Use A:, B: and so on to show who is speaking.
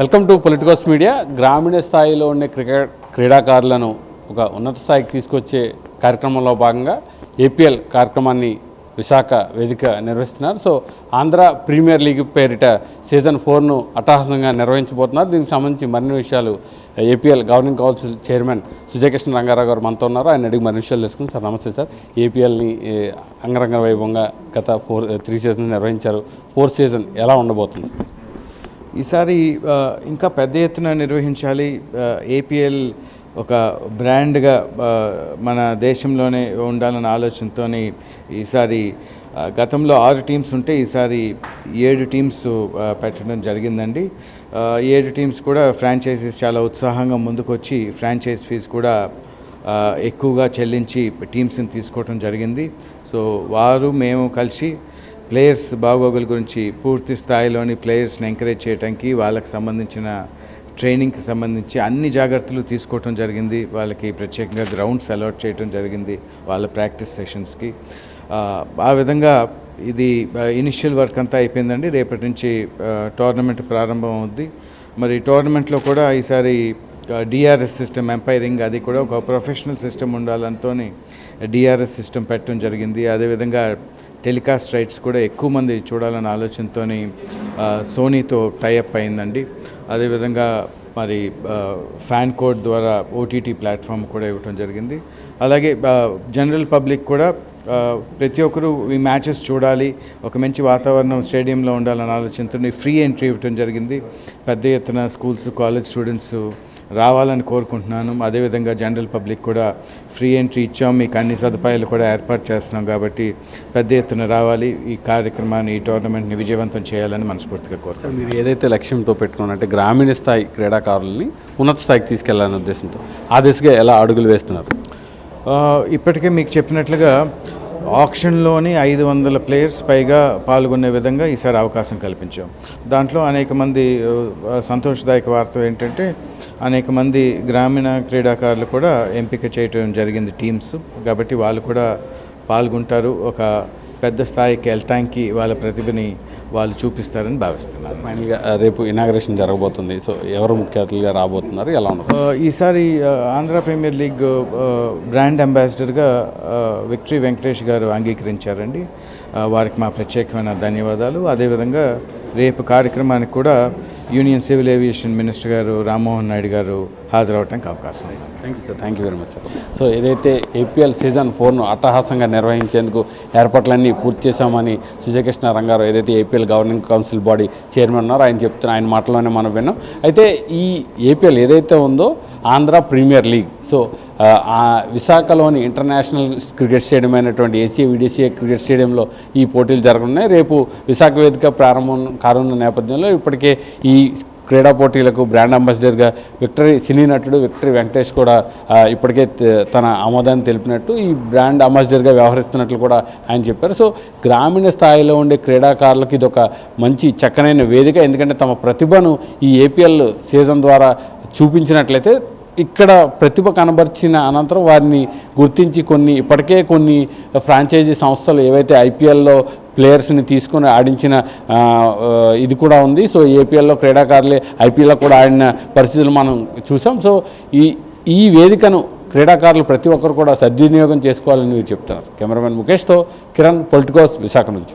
A: Welcome to Politicos media. గ్రామీణ స్థాయిలో ఉండే క్రికెట్ క్రీడాకారులను ఒక ఉన్నత స్థాయికి తీసుకొచ్చే కార్యక్రమంలో భాగంగా ఏపీఎల్ కార్యక్రమాన్ని విశాఖ వేదిక నిర్వహిస్తున్నారు. సో ఆంధ్ర ప్రీమియర్ లీగ్ పేరిట సీజన్ ఫోర్ను అట్టహాసంగా నిర్వహించబోతున్నారు. దీనికి సంబంధించి మరిన్ని విషయాలు APL governing council chairman Sujayakrishna Rangarao garu మనతో ఉన్నారు. ఆయన అడిగి మరిన్ని విషయాలు తెలుసుకుని సార్ నమస్తే సార్. ఏపీఎల్ని అంగరంగ వైభవంగా గత ఫోర్ త్రీ సీజన్ నిర్వహించారు. ఫోర్త్ సీజన్ ఎలా ఉండబోతుంది?
B: ఈసారి ఇంకా పెద్ద ఎత్తున నిర్వహించాలి. ఏపీఎల్ ఒక బ్రాండ్గా మన దేశంలోనే ఉండాలన్న ఆలోచనతో ఈసారి గతంలో ఆరు టీమ్స్ ఉంటే ఈసారి ఏడు టీమ్స్ పెట్టడం జరిగిందండి. ఏడు టీమ్స్ కూడా ఫ్రాంచైజీస్ చాలా ఉత్సాహంగా ముందుకొచ్చి ఫ్రాంచైజ్ ఫీజు కూడా ఎక్కువగా చెల్లించి టీమ్స్ని తీసుకోవడం జరిగింది. సో వారు మేము కలిసి ప్లేయర్స్ బాగోగుల గురించి పూర్తి స్థాయిలోని ప్లేయర్స్ని ఎంకరేజ్ చేయడానికి వాళ్ళకి సంబంధించిన ట్రైనింగ్కి సంబంధించి అన్ని జాగ్రత్తలు తీసుకోవటం జరిగింది. వాళ్ళకి ప్రత్యేకంగా గ్రౌండ్స్ అలాట్ చేయటం జరిగింది వాళ్ళ ప్రాక్టీస్ సెషన్స్కి. ఆ, ఆ విధంగా ఇది ఇనిషియల్ వర్క్ అంతా అయిపోయిందండి. రేపటి నుంచి టోర్నమెంట్ ప్రారంభం అవుద్ది. మరి టోర్నమెంట్లో కూడా ఈసారి డిఆర్ఎస్ సిస్టమ్ ఎంపైరింగ్ అది కూడా ఒక ప్రొఫెషనల్ సిస్టమ్ ఉండాలంతో డిఆర్ఎస్ సిస్టమ్ పెట్టడం జరిగింది. అదేవిధంగా టెలికాస్ట్ రైట్స్ కూడా ఎక్కువ మంది చూడాలన్న ఆలోచనతో సోనీతో టైఅప్ అయిందండి. అదేవిధంగా మరి ఫ్యాన్ కోడ్ ద్వారా ఓటీటీ ప్లాట్ఫామ్ కూడా ఇవ్వటం జరిగింది. అలాగే జనరల్ పబ్లిక్ కూడా ప్రతి ఒక్కరూ ఈ మ్యాచెస్ చూడాలి ఒక మంచి వాతావరణం స్టేడియంలో ఉండాలన్న ఆలోచనతో ఫ్రీ ఎంట్రీ ఇవ్వటం జరిగింది. పెద్ద ఎత్తున స్కూల్స్ కాలేజ్ స్టూడెంట్స్ రావాలని కోరుకుంటున్నాను. అదేవిధంగా జనరల్ పబ్లిక్ కూడా ఫ్రీ ఎంట్రీ ఇచ్చాం. మీకు అన్ని సదుపాయాలు కూడా ఏర్పాటు చేస్తున్నాం కాబట్టి పెద్ద ఎత్తున రావాలి. ఈ కార్యక్రమాన్ని ఈ టోర్నమెంట్ని విజయవంతం చేయాలని మనస్ఫూర్తిగా కోరుకుంటున్నాను.
A: మీరు ఏదైతే లక్ష్యంతో పెట్టుకున్నారంటే గ్రామీణ స్థాయి క్రీడాకారుల్ని ఉన్నత స్థాయికి తీసుకెళ్ళాలనే ఉద్దేశంతో ఆ దిశగా ఎలా అడుగులు వేస్తున్నారు?
B: ఇప్పటికే మీకు చెప్పినట్లుగా ఆప్షన్లోని ఐదు వందల ప్లేయర్స్ పైగా పాల్గొనే విధంగా ఈసారి అవకాశం కల్పించాం. దాంట్లో అనేక మంది సంతోషదాయక వార్త ఏంటంటే అనేక మంది గ్రామీణ క్రీడాకారులు కూడా ఎంపిక చేయటం జరిగింది టీమ్స్. కాబట్టి వాళ్ళు కూడా పాల్గొంటారు. ఒక పెద్ద స్థాయికి వెళ్ళటానికి వాళ్ళ ప్రతిభని వాళ్ళు చూపిస్తారని భావిస్తున్నాను
A: ఫైనల్గా రేపు ఇనాగ్రేషన్ జరగబోతుంది. సో ఎవరు ముఖ్య అతిథులుగా రాబోతున్నారు? ఎలా
B: ఆ, ఈసారి ఆంధ్ర ప్రీమియర్ లీగ్ బ్రాండ్ అంబాసిడర్గా విక్టరీ వెంకటేష్ గారు అంగీకరించారండి. వారికి మా ప్రత్యేకమైన ధన్యవాదాలు. అదేవిధంగా రేపు కార్యక్రమానికి కూడా యూనియన్ సివిల్ ఏవియేషన్ మినిస్టర్ గారు రామ్మోహన్ నాయుడు గారు హాజరవడానికి అవకాశం ఉంది.
A: Thank you sir thank you very much sir so ఏదైతే ఏపీఎల్ సీజన్ ఫోర్ను అట్టహాసంగా నిర్వహించేందుకు ఏర్పాట్లన్నీ పూర్తి చేశామని సుజయకృష్ణ రంగారు ఏదైతే APL governing council body chairman ఉన్నారో ఆయన చెప్తున్న ఆయన మాటలోనే మనం విన్నాం. అయితే ఈ ఏపీఎల్ ఏదైతే ఉందో ఆంధ్ర ప్రీమియర్ లీగ్. సో విశాఖలోని ఇంటర్నేషనల్ క్రికెట్ స్టేడియం అయినటువంటి ఏసీఏ విడిసిఏ క్రికెట్ స్టేడియంలో ఈ పోటీలు జరగనున్నాయి. రేపు విశాఖ వేదిక ప్రారంభం కానున్న నేపథ్యంలో ఇప్పటికే ఈ క్రీడా పోటీలకు బ్రాండ్ అంబాసిడర్గా విక్టరీ సినీ నటుడు విక్టరీ వెంకటేష్ కూడా ఇప్పటికే తన ఆమోదాన్ని తెలిపినట్టు ఈ బ్రాండ్ అంబాసిడర్గా వ్యవహరిస్తున్నట్లు కూడా ఆయన చెప్పారు. సో గ్రామీణ స్థాయిలో ఉండే క్రీడాకారులకు ఇది ఒక మంచి చక్కనైన వేదిక. ఎందుకంటే తమ ప్రతిభను ఈ ఏపీఎల్ సీజన్ ద్వారా చూపించినట్లయితే ఇక్కడ ప్రతిభ కనబర్చిన అనంతరం వారిని గుర్తించి కొన్ని ఇప్పటికే కొన్ని ఫ్రాంచైజీ సంస్థలు ఏవైతే ఐపీఎల్లో ప్లేయర్స్ని తీసుకొని ఆడించిన ఇది కూడా ఉంది. సో ఏపీఎల్లో క్రీడాకారులే ఐపీఎల్లో కూడా ఆడిన పరిస్థితులు మనం చూసాం. సో ఈ ఈ వేదికను క్రీడాకారులు ప్రతి ఒక్కరు కూడా సద్వినియోగం చేసుకోవాలని మీరు చెప్తున్నారు. కెమెరామెన్ ముఖేష్తో కిరణ్ పొలిటికోస్ విశాఖ నుంచి.